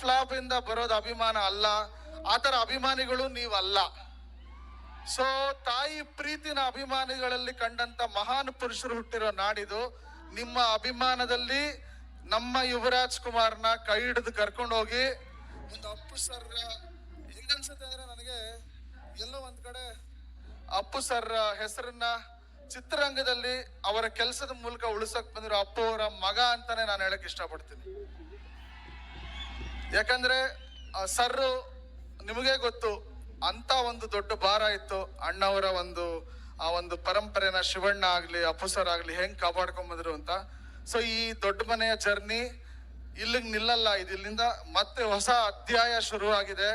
Flap ಇಂದ ಬರೋದು ಅಭಿಮಾನ ಅಲ್ಲ. ಆತರ ಅಭಿಮಾನಿಗಳು ನೀವಲ್ಲ. ಸೊ ತಾಯಿ ಪ್ರೀತಿನ ಅಭಿಮಾನಿಗಳಲ್ಲಿ ಕಂಡಂತ ಮಹಾನ್ ಪುರುಷರು ಹುಟ್ಟಿರೋ ನಾಡಿದು ನಿಮ್ಮ ಅಭಿಮಾನದಲ್ಲಿ ನಮ್ಮ ಯುವರಾಜ್ ಕುಮಾರ್ನ ಕೈ ಹಿಡಿದು ಕರ್ಕೊಂಡು ಹೋಗಿ. ಒಂದು ಅಪ್ಪು ಸರ್ ಹೆಂಗನ್ಸುತ್ತೆ ಅಂದ್ರೆ ನನಗೆ ಎಲ್ಲೋ ಒಂದ್ ಕಡೆ ಅಪ್ಪು ಸರ್ ಹೆಸರನ್ನ ಚಿತ್ರರಂಗದಲ್ಲಿ ಅವರ ಕೆಲಸದ ಮೂಲಕ ಉಳಿಸಕ್ ಬಂದಿರೋ ಅಪ್ಪು ಅವರ ಮಗ ಅಂತಾನೆ ನಾನು ಹೇಳಕ್ ಇಷ್ಟಪಡ್ತೀನಿ. ಯಾಕಂದ್ರೆ ಸರ್ ನಿಮಗೆ ಗೊತ್ತು ಅಂತ ಒಂದು ದೊಡ್ಡ ಭಾರ ಇತ್ತು. ಅಣ್ಣವರ ಒಂದು, ಆ ಒಂದು ಪರಂಪರೆನ ಶಿವಣ್ಣ ಆಗ್ಲಿ ಅಪ್ಪು ಸರ್ ಆಗ್ಲಿ ಹೆಂಗ್ ಕಾಪಾಡ್ಕೊಂಬಂದ್ರು ಅಂತ. ಸೊ ಈ ದೊಡ್ಡ ಮನೆಯ ಜರ್ನಿ ಇಲ್ಲಿಗೆ ನಿಲ್ಲಲ್ಲ. ಇದು ಇಲ್ಲಿಂದ ಮತ್ತೆ ಹೊಸ ಅಧ್ಯಾಯ ಶುರು ಆಗಿದೆ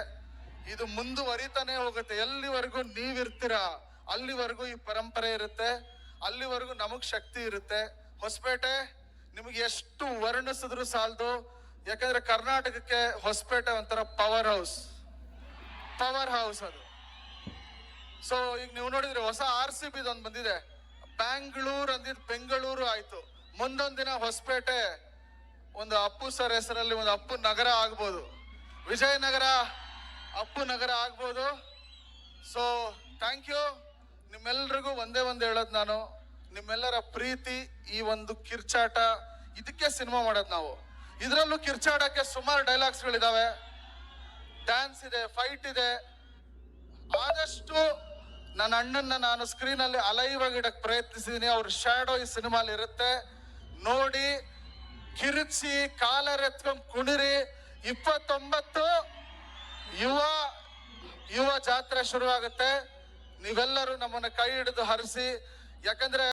ಇದು ಮುಂದುವರಿತಾನೆ ಹೋಗುತ್ತೆ. ಎಲ್ಲಿವರೆಗೂ ನೀವಿರ್ತೀರಾ? ಅಲ್ಲಿವರೆಗೂ ಈ ಪರಂಪರೆ ಇರುತ್ತೆ. ಅಲ್ಲಿವರೆಗೂ ನಮಗ್ ಶಕ್ತಿ ಇರುತ್ತೆ. ಹೊಸಪೇಟೆ, ನಿಮಗೆ ಎಷ್ಟು ವರ್ಣಿಸಿದ್ರು ಸಾಲದು. ಯಾಕಂದ್ರೆ ಕರ್ನಾಟಕಕ್ಕೆ ಹೊಸಪೇಟೆ ಒಂಥರ ಪವರ್ ಹೌಸ್ ಪವರ್ ಹೌಸ್ ಅದು. ಸೊ ಈಗ ನೀವು ನೋಡಿದ್ರೆ ಹೊಸ ಆರ್ ಸಿ ಬಿ ಒಂದು ಬಂದಿದೆ. ಬ್ಯಾಂಗ್ಳೂರ್ ಅಂದಿದ್ ಬೆಂಗಳೂರು ಆಯ್ತು. ಮುಂದೊಂದು ದಿನ ಹೊಸಪೇಟೆ, ಒಂದು ಅಪ್ಪು ಸರ್ ಹೆಸರಲ್ಲಿ ಒಂದು ಅಪ್ಪು ನಗರ ಆಗ್ಬೋದು. ವಿಜಯನಗರ, ಅಪ್ಪು ನಗರ ಆಗ್ಬೋದು. ಸೊ ಥ್ಯಾಂಕ್ ಯು ನಿಮ್ಮೆಲ್ರಿಗೂ ಒಂದೇ ಒಂದು ಹೇಳೋದು ನಾನು. ನಿಮ್ಮೆಲ್ಲರ ಪ್ರೀತಿ ಈ ಒಂದು ಕಿರ್ಚಾಟ. ಇದಕ್ಕೆ ಸಿನಿಮಾ ಮಾಡೋದು ನಾವು. ಇದರಲ್ಲೂ ಕಿರ್ಚಾಡಕ್ಕೆ ಸುಮಾರು ಡೈಲಾಗ್ಸ್ಗಳಿದಾವೆ. ಡ್ಯಾನ್ಸ್ ಇದೆ ಫೈಟ್ ಇದೆ. ಆದಷ್ಟು ನನ್ನ ಅಣ್ಣನ್ನ ನಾನು ಸ್ಕ್ರೀನ್ ಅಲ್ಲಿ ಅಲೈವ್ ಆಗಿ ಇಡಕ್ ಪ್ರಯತ್ನಿಸಿದೀನಿ. ಅವ್ರ ಶ್ಯಾಡೋ ಈ ಸಿನಿಮಾಲಿ ಇರುತ್ತೆ. ನೋಡಿ, ಕಿರಿಚಿ ಕಾಲರೆತ್ಕೊಂಡು ಕುಣಿರಿ. ಇಪ್ಪತ್ತೊಂಬತ್ತು ಯುವ ಯುವ ಜಾತ್ರೆ ಶುರುವಾಗುತ್ತೆ. ನೀವೆಲ್ಲರೂ ನಮ್ಮನ್ನ ಕೈ ಹಿಡಿದು ಹರಿಸಿ. ಯಾಕಂದ್ರೆ